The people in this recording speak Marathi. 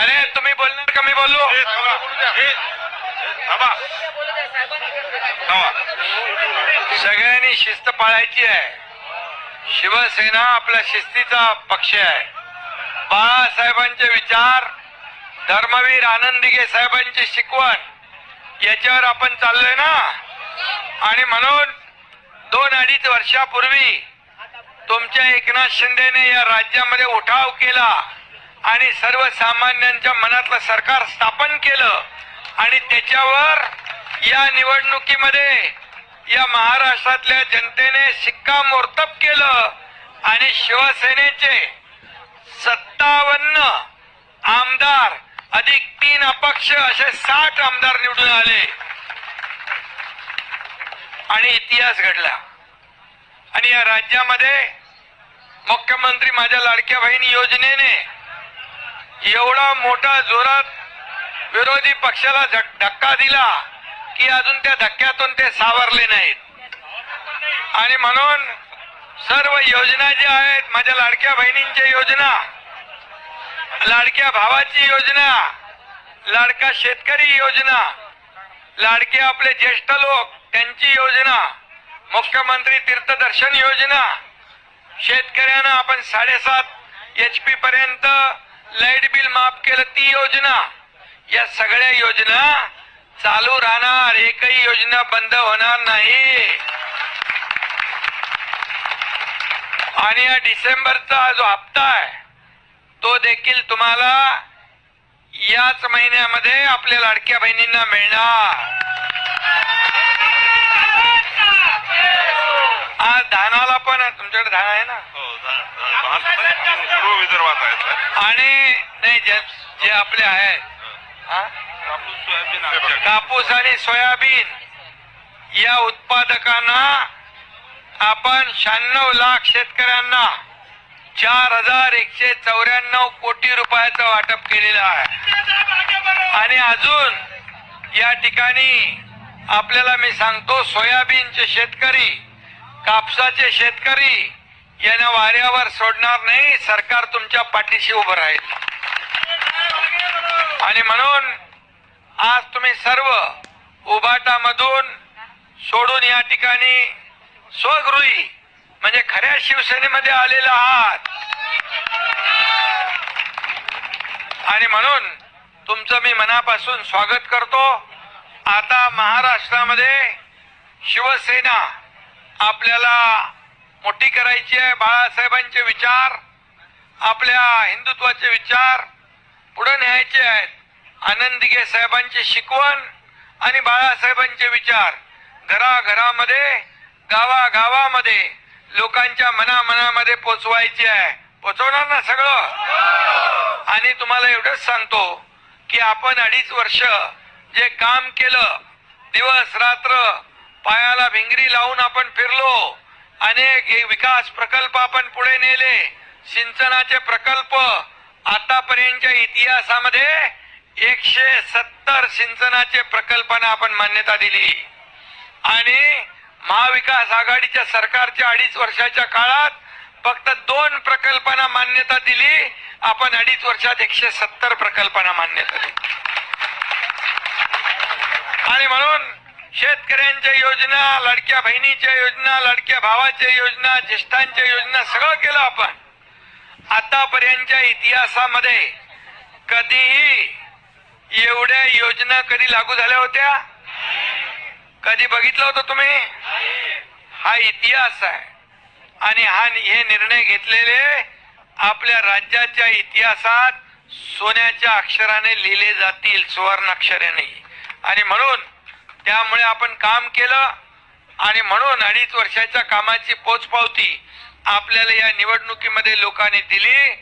कमी बोललो ए, थांबा. ए, थांबा. थांबा. सगळ्यांनी शिस्त पाळायची आहे शिवसेना आपल्या शिस्तीचा पक्ष आहे बाळासाहेबांचे विचार धर्मवीर आनंद दिघे साहेबांची शिकवण याच्यावर आपण चाललोय ना आणि म्हणून दोन अडीच वर्षापूर्वी तुमच्या एकनाथ शिंदेने या राज्यामध्ये उठाव केला आणि सर्वसामान्यांच्या मनातलं सरकार स्थापन केलं आणि त्याच्यावर या निवडणुकीमध्ये या महाराष्ट्रातल्या जनतेने शिक्कामोर्तब केलं आणि शिवसेनेचे सत्तावन्न आमदार अधिक तीन अपक्ष असे साठ आमदार निवडून आले. आणि इतिहास घडला. आणि या राज्यामध्ये मुख्यमंत्री माझ्या लाडक्या बहिणी योजनेने एवढा मोठा जोरात विरोधी पक्षाला धक्का दिला की अजून त्या धक्क्यातून ते सावरले नाहीत. आणि म्हणून सर्व योजना ज्या आहेत माझ्या लाडक्या बहिणींच्या योजना लाडक्या भावाची योजना लाडका शेतकरी योजना लाडके आपले ज्येष्ठ लोक त्यांची योजना मुख्यमंत्री तीर्थदर्शन योजना शेतकऱ्यांना आपण साडेसात एच पी पर्यंत लाइट बिल माफ केलं ती योजना. या सगळ्या योजना चालू राहणार. एकही योजना बंद होणार नाही. आणि या डिसेंबरचा जो हप्ता आहे. तो देखील तुम्हाला याच महिन्यामध्ये आपल्या लाडक्या बहिणींना मिळणार. आज धानाला पण तुमच्याकडे धान आहे ना? पूर्व विदर्भात आहे आणि नाही जे जे आपले आहेत हा? कापूस, सोयाबीन आमच्याकडे. कापूस आणि सोयाबीन या उत्पादकांना आपण शहाण्णव लाख शेतकऱ्यांना चार हजार एकशे चौऱ्याण्णव कोटी रुपयाचं वाटप केलेलं आहे आणि अजून या ठिकाणी आपल्याला मी सांगतो सोयाबीनचे शेतकरी कापसाचे शेतकरी यांना वाऱ्यावर सोडणार नाही. सरकार तुमच्या पाठीशी उभं राहील. आणि म्हणून आज तुम्ही सर्व उभाटामधून सोडून या ठिकाणी स्वगृही म्हणजे खऱ्या शिवसेनेमध्ये आलेला आहात. आणि म्हणून तुमचं मी मनापासून स्वागत करतो. आता महाराष्ट्रामध्ये शिवसेना आपल्याला मोठी करायची आहे बाळासाहेबांचे विचार आपल्या हिंदुत्वाचे विचार पुढे न्यायचे आहेत. आनंदगे दिघे साहेबांची शिकवण आणि बाळासाहेबांचे विचार. घराघरामध्ये गावागावामध्ये लोकांच्या मनामनामध्ये पोचवायचे आहे. पोचवणार ना सगळं? आणि तुम्हाला एवढंच सांगतो की आपण अडीच वर्ष जे काम केलं दिवस रात्र पायाला भिंगरी लावून आपण फिरलो अनेक विकास प्रकल्प आपण पुढे नेले. सिंचनाचे प्रकल्प आतापर्यंतच्या इतिहासामध्ये एकशे सत्तर सिंचनाचे प्रकल्पांना आपण मान्यता दिली. आणि महाविकास आघाडीच्या सरकारच्या अडीच वर्षाच्या काळात फक्त दोन प्रकल्पांना मान्यता दिली. आपण अडीच वर्षात एकशे सत्तर प्रकल्पांना मान्यता दिली. आणि म्हणून शेतकऱ्यांच्या योजना लाडक्या बहिणीच्या योजना लाडक्या भावाच्या योजना ज्येष्ठांच्या योजना सगळं केलं आपण. आतापर्यंतच्या इतिहासामध्ये कधीही एवढ्या योजना कधी लागू झाल्या होत्या? कधी बघितलं होतं तुम्ही? हा इतिहास आहे. आणि हा हे निर्णय घेतलेले आपल्या राज्याच्या इतिहासात सोन्याच्या अक्षराने लिहिले जातील सुवर्ण अक्षराने. आणि म्हणून त्यामुळे आपण काम केलं आणि म्हणून अडीच वर्षाच्या कामाची पोचपावती आपल्याला या निवडणुकीमध्ये लोकांनी दिली.